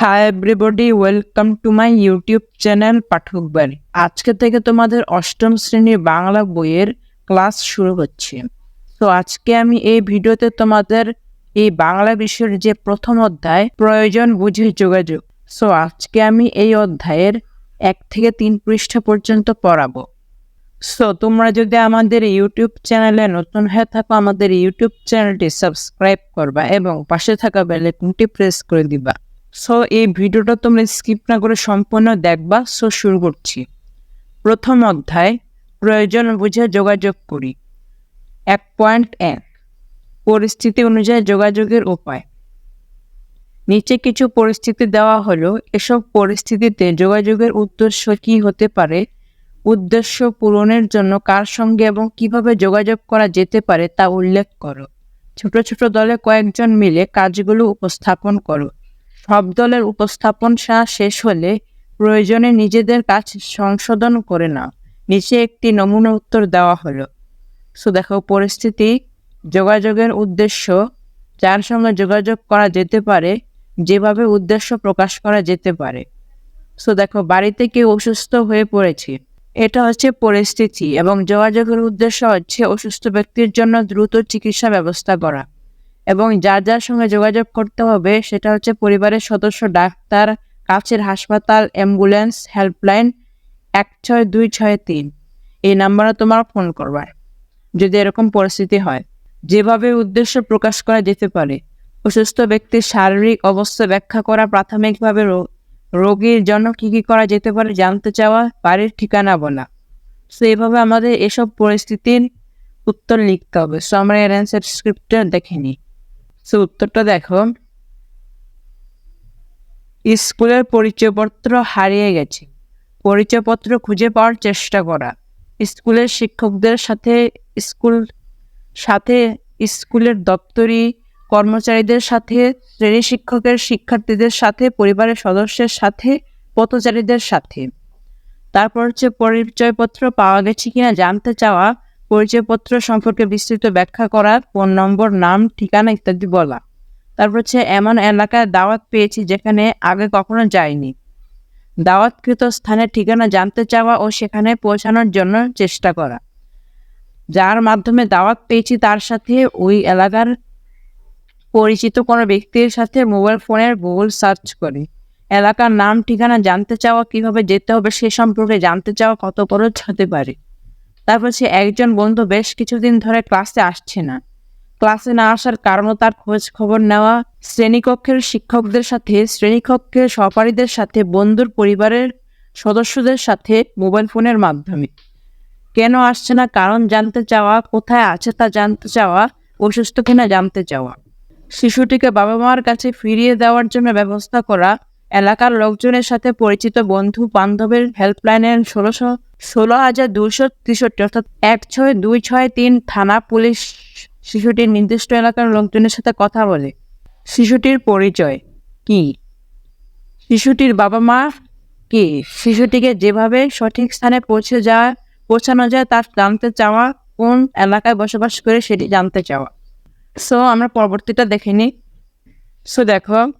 Hi everybody welcome to my YouTube channel Pathak বাড়ি আজকে থেকে তোমাদের অষ্টম শ্রেণির বাংলা বইয়ের ক্লাস শুরু হচ্ছে। তো আজকে আমি এই ভিডিওতে তোমাদের এই বাংলা বিষয়ের যে প্রথম অধ্যায়, প্রয়োজন বুঝে যোগাযোগ। সো আজকে আমি এই অধ্যায়ের এক থেকে তিন পৃষ্ঠা পর্যন্ত পড়াবো। সো তোমরা যদি আমাদের ইউটিউব চ্যানেলে নতুন হয়ে থাকো, আমাদের ইউটিউব চ্যানেলটি সাবস্ক্রাইব করবা এবং পাশে থাকা বেলাইকনটি প্রেস করে দিবা। সো এই ভিডিওটা তোমরা স্কিপ না করে সম্পূর্ণ দেখবা। সো শুরু করছি। প্রথম অধ্যায়, প্রয়োজন বুঝে যোগাযোগ করি। এক পয়েন্ট এক, পরিস্থিতি অনুযায়ী যোগাযোগের উপায়। নিচে কিছু পরিস্থিতি দেওয়া হলো। এসব পরিস্থিতিতে যোগাযোগের উদ্দেশ্য কী হতে পারে? উদ্দেশ্য পূরণের জন্য কার সঙ্গে এবং কীভাবে যোগাযোগ করা যেতে পারে তা উল্লেখ করো। ছোট ছোট দলে কয়েকজন মিলে কাজগুলো উপস্থাপন করো। সব দলের উপস্থাপন শেষ হলে প্রয়োজনে নিজেদের কাজ সংশোধন করে নাও। নিচে একটি নমুনা উত্তর দেওয়া হলো। সো দেখো, পরিস্থিতি, যোগাযোগের উদ্দেশ্য, যার সঙ্গে যোগাযোগ করা যেতে পারে, যেভাবে উদ্দেশ্য প্রকাশ করা যেতে পারে। সো দেখো, বাড়িতে কেউ অসুস্থ হয়ে পড়েছে। এটা হচ্ছে পরিস্থিতি এবং যোগাযোগের উদ্দেশ্য হচ্ছে অসুস্থ ব্যক্তির জন্য দ্রুত চিকিৎসা ব্যবস্থা করা। এবং যার যার সঙ্গে যোগাযোগ করতে হবে সেটা হচ্ছে পরিবারের সদস্য, ডাক্তার, কাছের হাসপাতাল, অ্যাম্বুলেন্স, হেল্পলাইন এক ছয় দুই ছয় তিন। এই নাম্বারে তোমার ফোন করবার যদি এরকম পরিস্থিতি হয়। যেভাবে উদ্দেশ্য প্রকাশ করা যেতে পারে, অসুস্থ ব্যক্তির শারীরিক অবস্থা ব্যাখ্যা করা, প্রাথমিকভাবে রোগীর জন্য কী কী করা যেতে পারে জানতে চাওয়া, বাড়ির ঠিকানা বলা। সো এইভাবে আমাদের এসব পরিস্থিতির উত্তর লিখতে হবে। সো আমরা এর অ্যান্সার স্ক্রিপ্টটা দেখে নিই। উত্তরটা দেখো। স্কুলের পরিচয়পত্র হারিয়ে গেছে। পরিচয়পত্র খুঁজে পাওয়ার চেষ্টা করা। স্কুলের শিক্ষকদের সাথে স্কুল, সাথে স্কুলের দপ্তরি কর্মচারীদের সাথে, শ্রেণি শিক্ষকের শিক্ষার্থীদের সাথে, পরিবারের সদস্যের সাথে, পথচারীদের সাথে। তারপর হচ্ছে পরিচয়পত্র পাওয়া গেছে কিনা জানতে চাওয়া পরিচয়পত্র সম্পর্কে বিস্তৃত ব্যাখ্যা করা ফোন নম্বর, নাম, ঠিকানা ইত্যাদি বলা। তারপর হচ্ছে, এমন এলাকায় দাওয়াত পেয়েছি যেখানে আগে কখনো যায়নি দাওয়াতকৃত স্থানের ঠিকানা জানতে চাওয়া ও সেখানে পৌঁছানোর জন্য চেষ্টা করা। যার মাধ্যমে দাওয়াত পেয়েছি তার সাথে ওই এলাকার পরিচিত কোনো ব্যক্তির সাথে মোবাইল ফোনের গুগল সার্চ করি। এলাকার নাম, ঠিকানা জানতে চাওয়া, কীভাবে যেতে হবে সে সম্পর্কে জানতে চাওয়া কত খরচ হতে পারে। তারপর সে একজন বন্ধু বেশ কিছুদিন ধরে ক্লাসে আসছে না। ক্লাসে না আসার কারণও তার খোঁজ খবর নেওয়া, শ্রেণীকক্ষের শিক্ষকদের সাথে, শ্রেণীকক্ষের সহপাঠীদের সাথে, বন্ধুর পরিবারের সদস্যদের সাথে মোবাইল ফোনের মাধ্যমে। কেন আসছে না, কারণ জানতে চাওয়া, কোথায় আছে তা জানতে চাওয়া, অসুস্থ কিনা জানতে চাওয়া। শিশুটিকে বাবা মার কাছে ফিরিয়ে দেওয়ার জন্য ব্যবস্থা করা, এলাকার লোকজনের সাথে পরিচিত বন্ধু বান্ধবের হেল্পলাইনের ষোলোশো ষোলো হাজার দুশো তেষট্টি অর্থাৎ এক ছয় দুই ছয় তিন থানা পুলিশ শিশুটির নির্দিষ্ট এলাকার লোকজনের সাথে কথা বলে। শিশুটির পরিচয় কি? শিশুটির বাবা মা কি? শিশুটিকে যেভাবে সঠিক স্থানে পৌঁছে যাওয়া, পৌঁছানো যায় তার জানতে চাওয়া, কোন এলাকায় বসবাস করে সেটি জানতে চাওয়া। সো আমরা পরবর্তীটা দেখে নিই। সো দেখো,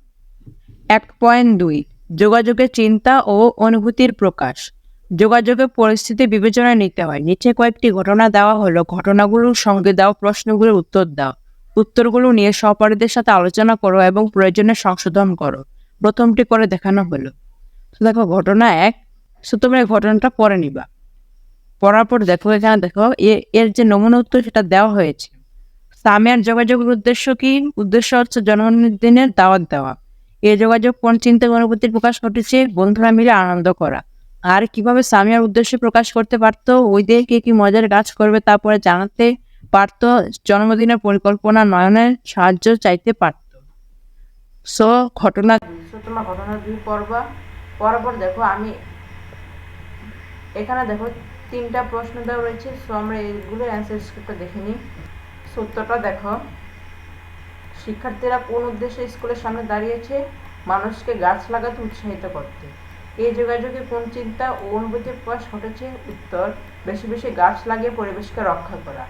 এক পয়েন্ট দুই, যোগাযোগের চিন্তা ও অনুভূতির প্রকাশ। যোগাযোগের পরিস্থিতি বিবেচনায় নিতে হয়। নিচে কয়েকটি ঘটনা দেওয়া হলো। ঘটনাগুলোর সঙ্গে দাও প্রশ্নগুলোর উত্তর দাও। উত্তরগুলো নিয়ে সহপাঠীদের সাথে আলোচনা করো এবং প্রয়োজনে সংশোধন করো। প্রথমটি করে দেখানো হলো। দেখো, ঘটনা এক। সো তোমরা ঘটনাটা পড়ে নিবা। পড়ার পর দেখো, এখানে দেখো এর যে নমুনা উত্তর সেটা দেওয়া হয়েছে। সামিয়ার যোগাযোগের উদ্দেশ্য কি? উদ্দেশ্য হচ্ছে জন্মদিনের দাওয়াত দেওয়া। এই যোগাযোগ কোন চিন্তা অনুভূতির প্রকাশ ঘটেছে? বন্ধুরা মিলে আনন্দ করা। আর কীভাবে সামিয়ার উদ্দেশ্য প্রকাশ করতে পারতো ওই দিয়ে কে কি মজার কাজ করবে তারপরে জানাতে পারতো, জন্মদিনের পরিকল্পনা নয়নের সাহায্য চাইতে পারতো। সো ঘটনা তোমার ঘটনা দুই পড়বা পড়ার পর দেখো, আমি এখানে দেখো তিনটা প্রশ্ন দেওয়া রয়েছে সো আমরা এইগুলো অ্যান্সার স্ক্রিপ্টটা দেখে নিই। সত্যটা দেখো। শিক্ষার্থীরা কোন উদ্দেশ্যে স্কুলের সামনে দাঁড়িয়েছে? মানুষকে গাছ লাগাতে উৎসাহিত করতে। এই যোগাযোগে কোন চিন্তা ও অনুভূতির প্রকাশ ঘটেছে? উত্তর, বেশি বেশি গাছ লাগিয়ে পরিবেশকে রক্ষা করা।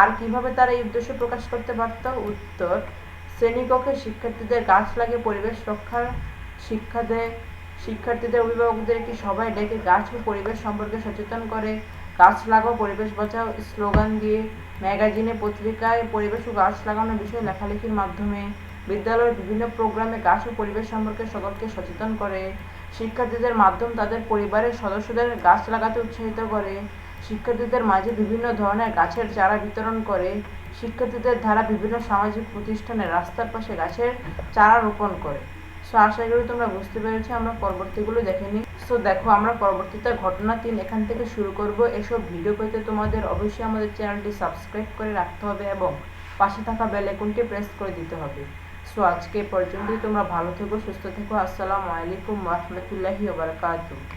আর কীভাবে তারা এই উদ্দেশ্য প্রকাশ করতে পারত? উত্তর শ্রেণীকক্ষে শিক্ষার্থীদের গাছ লাগিয়ে পরিবেশ রক্ষার শিক্ষাদের শিক্ষার্থীদের অভিভাবকদের একটি সবাই ডেকে গাছ ও পরিবেশ সম্পর্কে সচেতন করে? গাছ লাগাও, পরিবেশ বাঁচাও স্লোগান দিয়ে ম্যাগাজিনে, পত্রিকায় পরিবেশ ও গাছ লাগানোর বিষয়ে লেখালেখির মাধ্যমে বিদ্যালয়ের বিভিন্ন প্রোগ্রামে গাছ ও পরিবেশ সম্পর্কে সকলকে সচেতন করে। শিক্ষার্থীদের মাধ্যম তাদের পরিবারের সদস্যদের গাছ লাগাতে উৎসাহিত করে। শিক্ষার্থীদের মাঝে বিভিন্ন ধরনের গাছের চারা বিতরণ করে। শিক্ষার্থীদের দ্বারা বিভিন্ন সামাজিক প্রতিষ্ঠানে রাস্তার পাশে গাছের চারা রোপণ করে। সো আশা করি তোমরা বুঝতে পেরেছ, আমরা পরবর্তীগুলো দেখে নিই সো দেখো, আমরা পরবর্তীতে ঘটনা তিন এখান থেকে শুরু করব। এসব ভিডিও পেতে তোমাদের অবশ্যই আমাদের চ্যানেলটি সাবস্ক্রাইব করে রাখতে হবে এবং পাশে থাকা বেল আইকনটি প্রেস করে দিতে হবে। সো আজকে এ পর্যন্তই তোমরা ভালো থেকো সুস্থ থেকো আসসালামু আলাইকুম রহমতুল্লাহি ওবরাকাতুহ